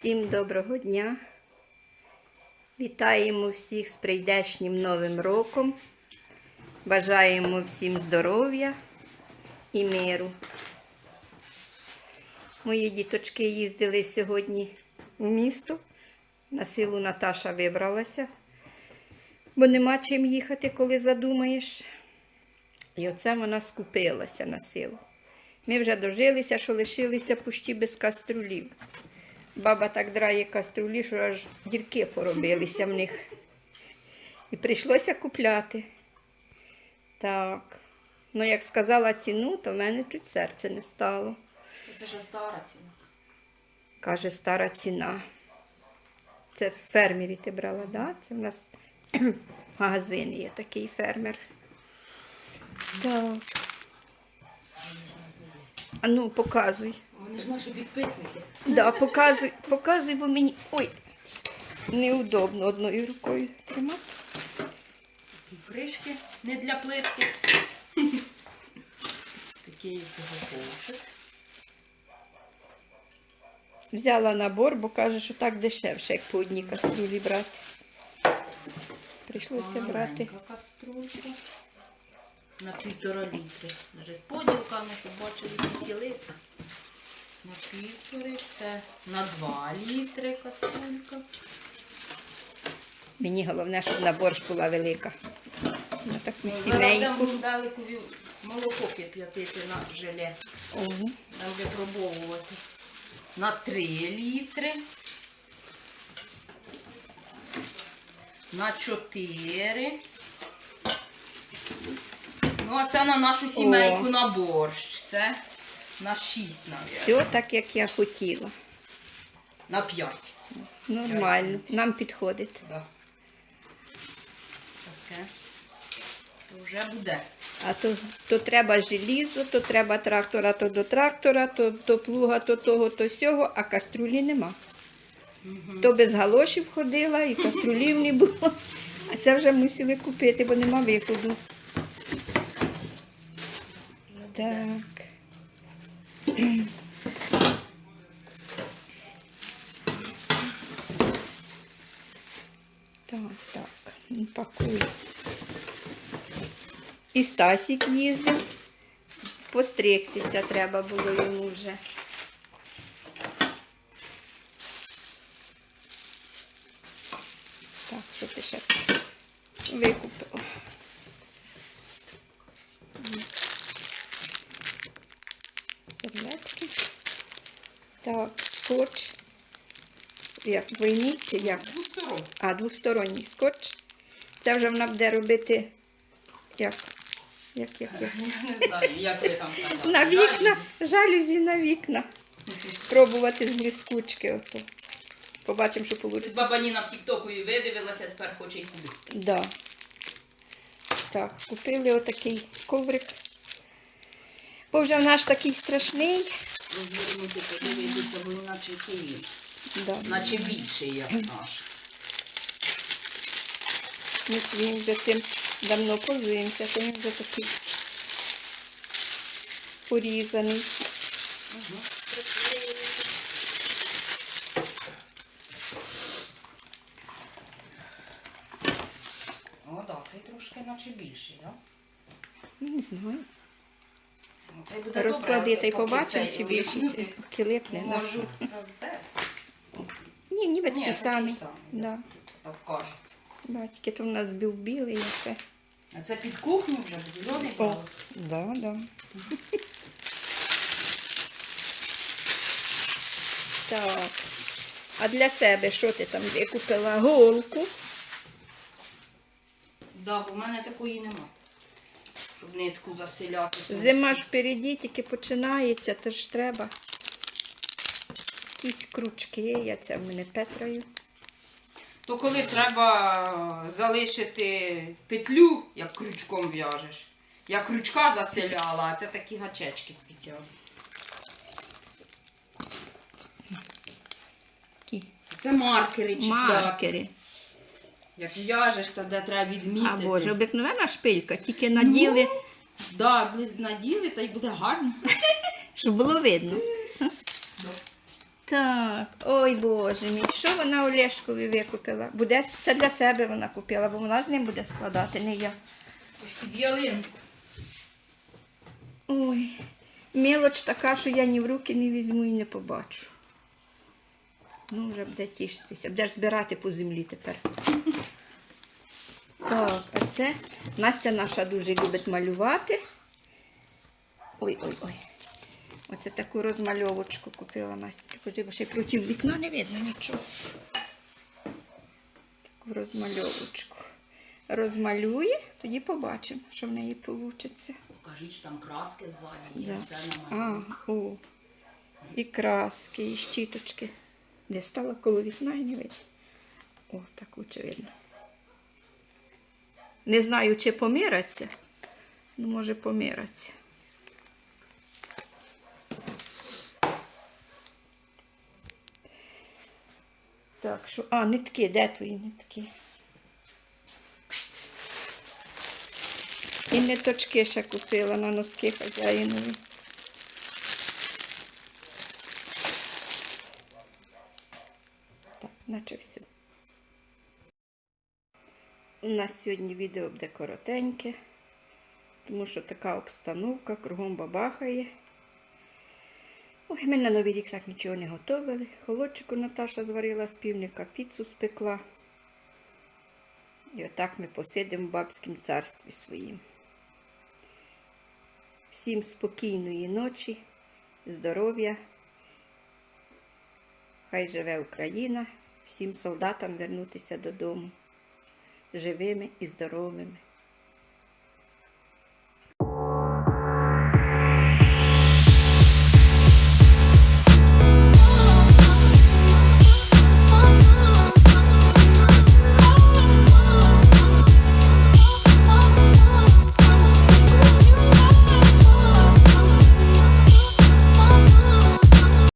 Всім доброго дня. Вітаємо всіх з прийдешнім Новим роком. Бажаємо всім здоров'я і миру. Мої діточки їздили сьогодні в місто. На силу Наташа вибралася, бо нема чим їхати, коли задумаєш. І оце вона скупилася на силу. Ми вже дожилися, що лишилися пущі без каструлів. Баба так драє каструлі, що аж дірки поробилися в них. І прийшлося купляти. Так. Ну, як сказала ціну, то в мене тут серце не стало. Це ж стара ціна. Каже, стара ціна. Це в фермері ти брала, да? Це в нас магазин є такий фермер. Так. А ну, показуй. Вони ж наші підписники. Да, показуй, показуй, бо мені. Ой, неудобно одною рукою тримати. Кришки не для плитки. Такий кошик. Взяла набор, бо каже, що так дешевше, як по одній каструлі брати. Прийшлося брати. Каструлька. На півтора літри. Даже з поділками, щоб бачили скільки литрів. На півтори це на два літри каструлька. Мені головне, щоб на борщ була велика. На таку Зараз сімейку. від- молоко кип'ятити на желе. Ого. Там випробовувати. На 3 літри. На 4. Ну, а це на нашу сімейку О. на борщ. Це на 6, навіть. Все так, як я хотіла. На 5. Нормально, нам підходить. Да. Таке. То вже буде. А то, то треба желізо, то треба трактора, то до трактора, то, то плуга, то того, то сього, а каструлі нема. То без галошів ходила і каструлів не було. А це вже мусили купити, бо нема виходу. Так. Так, так, пакуй. І Стасік їздив. Постригтися треба було йому вже. Так, що ти ще викупила? Так, скотч. Як двойні чи як? Двосторонній. А, двосторонній скотч. Це вже вона буде робити як? Як, як, як? Я не знаю, як ви там казали. На вікна, жалюзі на вікна. Пробувати з блискучки. Ото. Побачимо, що вийде. Баба Ніна в Тіктоку і видивилася, тепер хоче і собі. Да. Так, купили отакий коврик. Бо вже наш такий страшний. Розвернути, подивитися, бо іначе. Да. Наче більше, як наш. Ми він вже цим давно пользуємося, то він вже такий порізаний. О, так, цей трошки наче більший, так? Не знаю. Цей Розклади та й побачимо, чи більше, чи килипне. Можу роздати. Ні, ніби такий самі. самий, Да. Так кажуть. Батьки, то в нас був білий, і все. А це під кухню вже О, брали. да, да. Так. А для себе що ти там викупила? Голку. Да, бо в мене такої нема. Щоб нитку заселяти. Зима ж впереді, тільки починається, то ж треба. Якісь крючки, я це в мене петрою. То коли треба залишити петлю, як крючком в'яжеш. Я крючка заселяла, а це такі гачечки спеціальні. Це маркери чи маркери. Як в'яжеш, то де треба відмітити. А боже, обикновена шпилька, тільки наділи, Ну, Да, близ- наділи, та й буде гарно. щоб було видно. Так, ой Боже мій, що вона Олешкові викупила? Буде, це для себе вона купила, бо вона з ним буде складати, не я. Ось під ялинку. Ой, мелоч така, що я ні в руки не візьму і не побачу. Ну, вже буде тішитися. Будеш збирати по землі тепер. Так, а це Настя наша дуже любить малювати. Ой, ой, ой. Оце таку розмальовочку купила Настя. Покажи, ще проти вікна не видно нічого. Таку розмальовочку. Розмалює, тоді побачимо, що в неї вийде. Покажіть, що там краски ззаді, Да. є все А, о. І краски, і щіточки. Де стала коло вікна і не видно. О, так лучше видно. Не знаю, чи помираться. Ну, може, помираться. Так, що. А, нитки, де твої нитки? І ниточки ще купила на носки хазяїнові. Так, наче все. У нас сьогодні відео буде коротеньке, тому що така обстановка, кругом бабахає. Ой, ми на Новий рік так нічого не готували. Холодчику Наташа зварила з півника, піцу спекла. І отак ми посидимо в бабському царстві своїм. Всім спокійної ночі, здоров'я. Хай живе Україна, всім солдатам вернутися додому живими і здоровими.